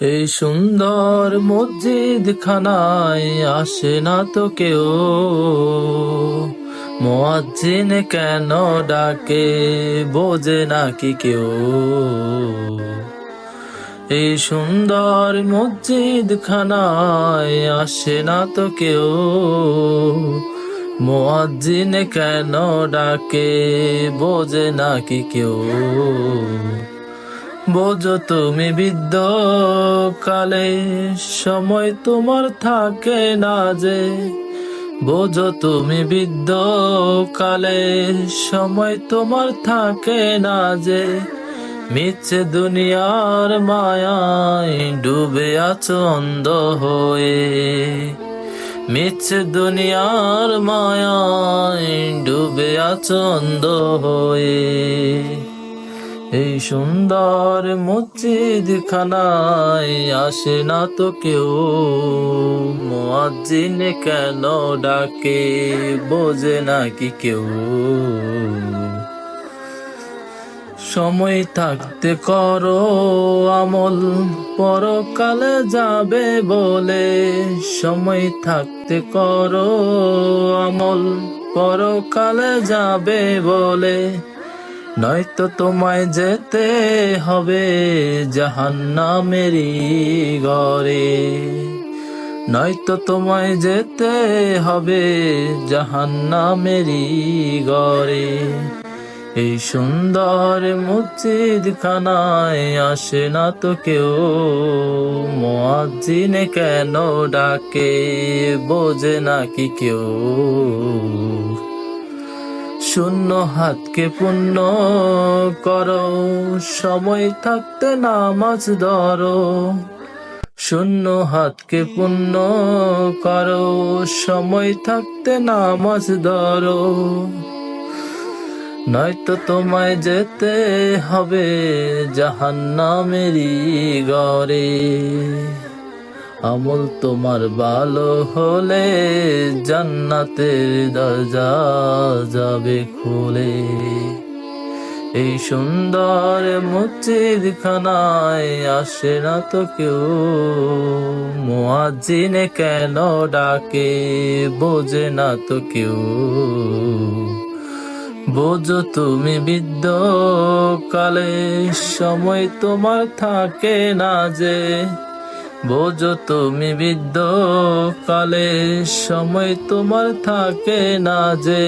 এই সুন্দর মসজিদ খানায় আসে না তো কেউ। মোয়াজ্জিন কেন ডাকে, বোঝে নাকি কেউ। এই সুন্দর মসজিদ খানায় আসে না তো কেউ। মোয়াজ্জিন কেন ডাকে, বোঝে নাকি কেউ। বোঝো তুমি বৃদ্ধ কালে, সময় তোমার থাকে না যে। বোঝো তুমি বৃদ্ধ কালে, সময় তোমার থাকে না যে। মিচ্ছে দুনিয়ার মায়ায় ডুবে আছো অন্ধ হয়ে। মিচ্ছে দুনিয়ার মায়ায় ডুবে আছো অন্ধ হয়ে। এই সুন্দর মসজিদ খানায় আসে না তো কেউ। মুয়াজ্জিন কেন ডাকে, বোঝে নাকি কেউ। সময় থাকতে করো, আমল পরকালে যাবে বলে। সময় থাকতে করো, আমল পরকালে যাবে বলে। নয়তো তোমায় যেতে হবে জাহান্নামেরই ঘরে। নয়তো তোমায় যেতে হবে জাহান্নামেরই ঘরে। এই সুন্দর মসজিদ খানায় আসে না তো কেউ। মোয়াজ্জিনে কেন ডাকে, বোঝে নাকি কেউ। শূন্য হাতকে পূর্ণ করো। সময় থাকতে নামাজ ধরো। শূন্য হাতকে পূর্ণ করো। সময় থাকতে নামাজ ধরো। নয়তো তোমায় যেতে হবে জাহান্নামেরই ঘরে আমল তোমার ভালো হলে জান্নাতের দরজা যাবে খুলে। এই সুন্দর মসজিদ খানায় আসে না তো কেউ। মুয়াজ্জিনে কেন ডাকে বোঝে না তো কেউ। বোঝো তুমি বৃদ্ধ কালে, সময় তোমার থাকে না যে বোঝো তুমি বৃদ্ধ কালে সময় তোমার থাকে না যে।